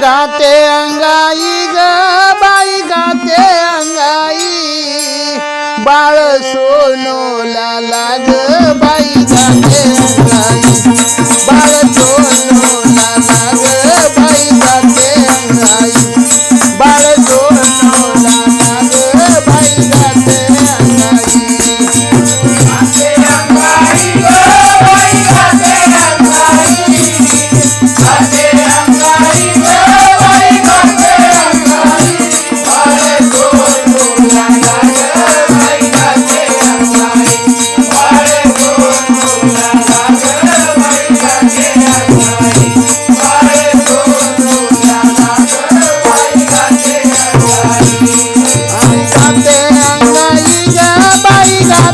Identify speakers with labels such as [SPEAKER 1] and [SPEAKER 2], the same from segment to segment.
[SPEAKER 1] गाते अंगाई ग बाई गाते अंगाई। बाळ सोनो लाला ग बाई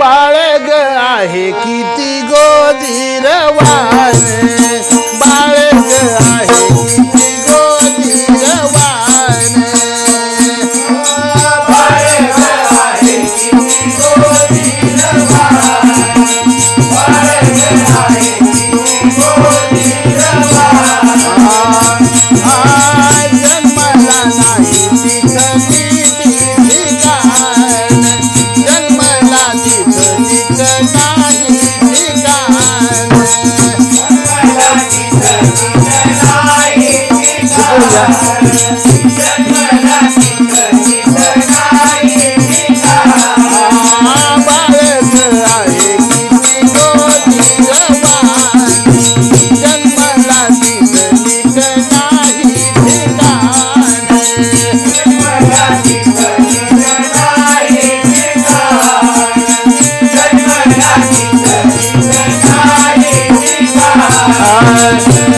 [SPEAKER 1] बाळग आहे किती गोदीरवान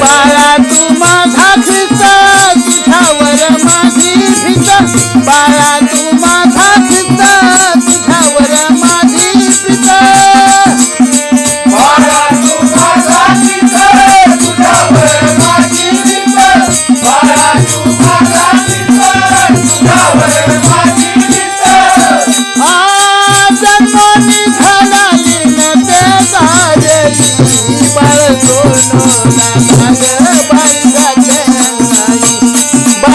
[SPEAKER 1] बाळा तू माझा फिरता तुझ्यावर माझी फिरता बाळा तू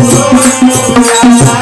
[SPEAKER 1] Thank you.